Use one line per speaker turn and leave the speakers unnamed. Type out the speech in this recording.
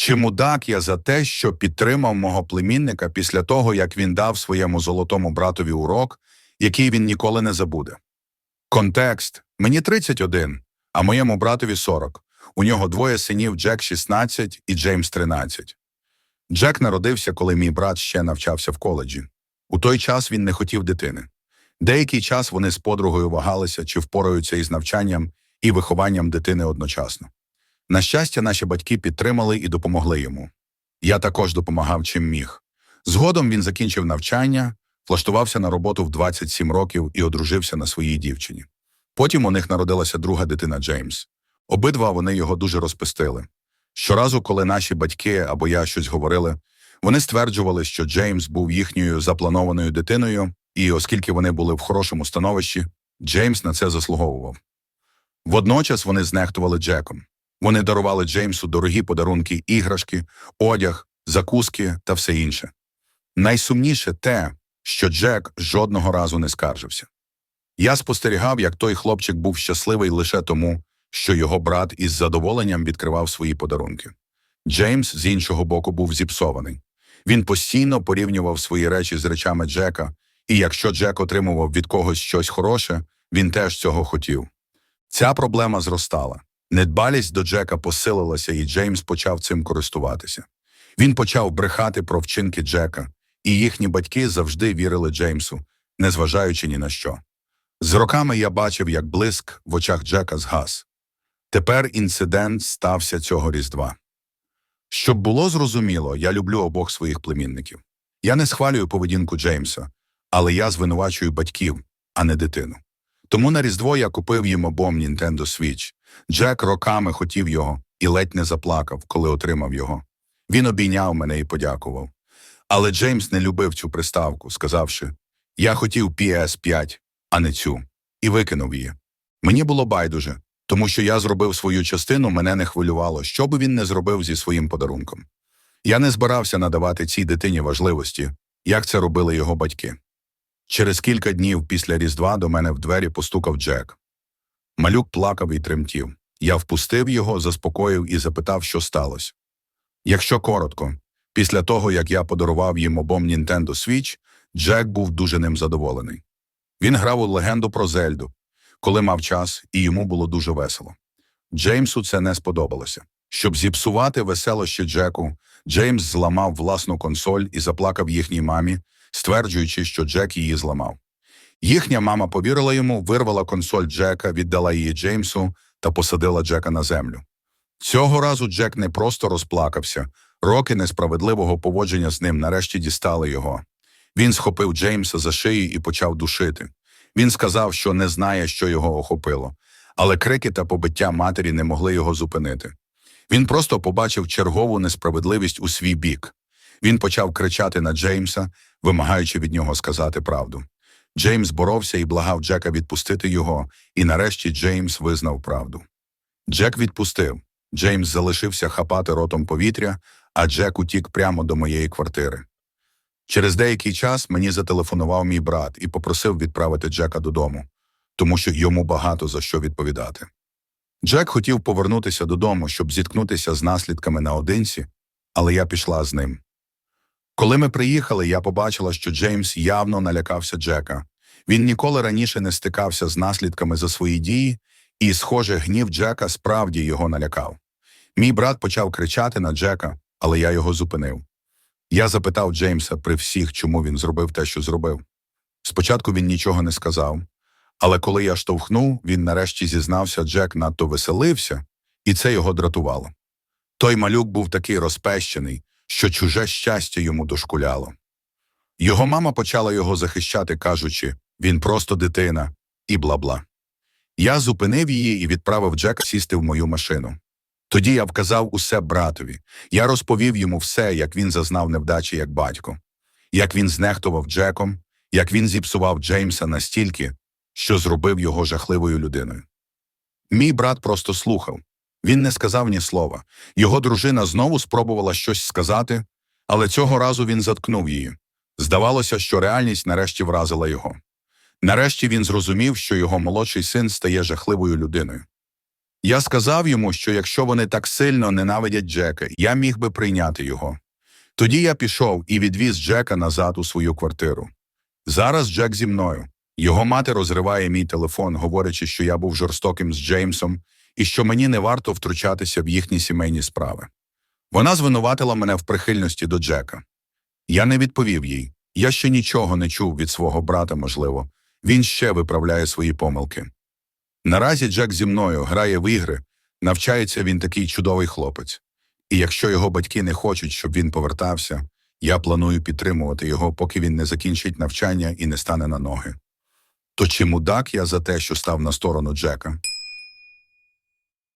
Чи мудак я за те, що підтримав мого племінника після того, як він дав своєму золотому братові урок, який він ніколи не забуде? Контекст. Мені 31, а моєму братові 40. У нього двоє синів Джек 16 і Джеймс 13. Джек народився, коли мій брат ще навчався в коледжі. У той час він не хотів дитини. Деякий час вони з подругою вагалися, чи впораються із навчанням і вихованням дитини одночасно. На щастя, наші батьки підтримали і допомогли йому. Я також допомагав чим міг. Згодом він закінчив навчання, влаштувався на роботу в 27 років і одружився на своїй дівчині. Потім у них народилася друга дитина Джеймс. Обидва вони його дуже розпестили. Щоразу, коли наші батьки або я щось говорили, вони стверджували, що Джеймс був їхньою запланованою дитиною, і оскільки вони були в хорошому становищі, Джеймс на це заслуговував. Водночас вони знехтували Джеком. Вони дарували Джеймсу дорогі подарунки, іграшки, одяг, закуски та все інше. Найсумніше те, що Джек жодного разу не скаржився. Я спостерігав, як той хлопчик був щасливий лише тому, що його брат із задоволенням відкривав свої подарунки. Джеймс, з іншого боку, був зіпсований. Він постійно порівнював свої речі з речами Джека, і якщо Джек отримував від когось щось хороше, він теж цього хотів. Ця проблема зростала. Недбалість до Джека посилилася, і Джеймс почав цим користуватися. Він почав брехати про вчинки Джека, і їхні батьки завжди вірили Джеймсу, незважаючи ні на що. З роками я бачив, як блиск в очах Джека згас. Тепер інцидент стався цього різдва. Щоб було зрозуміло, я люблю обох своїх племінників. Я не схвалюю поведінку Джеймса, але я звинувачую батьків, а не дитину. Тому на Різдво я купив їм обом Nintendo Switch. Джек роками хотів його і ледь не заплакав, коли отримав його. Він обійняв мене і подякував. Але Джеймс не любив цю приставку, сказавши: Я хотів PS5, а не цю, і викинув її. Мені було байдуже, тому що я зробив свою частину, мене не хвилювало, що би він не зробив зі своїм подарунком. Я не збирався надавати цій дитині важливості, як це робили його батьки. Через кілька днів після Різдва до мене в двері постукав Джек. Малюк плакав і тремтів. Я впустив його, заспокоїв і запитав, що сталося. Якщо коротко, після того, як я подарував їм обом Nintendo Switch, Джек був дуже ним задоволений. Він грав у легенду про Зельду, коли мав час, і йому було дуже весело. Джеймсу це не сподобалося. Щоб зіпсувати веселощі Джеку, Джеймс зламав власну консоль і заплакав їхній мамі, стверджуючи, що Джек її зламав. Їхня мама повірила йому, вирвала консоль Джека, віддала її Джеймсу та посадила Джека на землю. Цього разу Джек не просто розплакався, роки несправедливого поводження з ним нарешті дістали його. Він схопив Джеймса за шию і почав душити. Він сказав, що не знає, що його охопило, але крики та побиття матері не могли його зупинити. Він просто побачив чергову несправедливість у свій бік. Він почав кричати на Джеймса, вимагаючи від нього сказати правду. Джеймс боровся і благав Джека відпустити його, і нарешті Джеймс визнав правду. Джек відпустив. Джеймс залишився хапати ротом повітря, а Джек утік прямо до моєї квартири. Через деякий час мені зателефонував мій брат і попросив відправити Джека додому, тому що йому багато за що відповідати. Джек хотів повернутися додому, щоб зіткнутися з наслідками наодинці, але я пішла з ним. Коли ми приїхали, я побачила, що Джеймс явно налякався Джека. Він ніколи раніше не стикався з наслідками за свої дії, і, схоже, гнів Джека справді його налякав. Мій брат почав кричати на Джека, але я його зупинив. Я запитав Джеймса при всіх, чому він зробив те, що зробив. Спочатку він нічого не сказав, але коли я штовхнув, він нарешті зізнався, Джек надто веселився, і це його дратувало. Той малюк був такий розпещений, що чуже щастя йому дошкуляло. Його мама почала його захищати, кажучи він просто дитина і бла-бла. Я зупинив її і відправив Джека сісти в мою машину. Тоді я вказав усе братові. Я розповів йому все, як він зазнав невдачі як батько, як він знехтував Джеком, як він зіпсував Джеймса настільки, що зробив його жахливою людиною. Мій брат просто слухав. Він не сказав ні слова. Його дружина знову спробувала щось сказати, але цього разу він заткнув її. Здавалося, що реальність нарешті вразила його. Нарешті він зрозумів, що його молодший син стає жахливою людиною. Я сказав йому, що якщо вони так сильно ненавидять Джека, я міг би прийняти його. Тоді я пішов і відвіз Джека назад у свою квартиру. Зараз Джек зі мною. Його мати розриває мій телефон, говорячи, що я був жорстоким з Джеймсом і що мені не варто втручатися в їхні сімейні справи. Вона звинуватила мене в прихильності до Джека. Я не відповів їй. Я ще нічого не чув від свого брата, можливо. Він ще виправляє свої помилки. Наразі Джек зі мною грає в ігри, навчається він такий чудовий хлопець. І якщо його батьки не хочуть, щоб він повертався, я планую підтримувати його, поки він не закінчить навчання і не стане на ноги. То чи мудак я за те, що став на сторону Джека?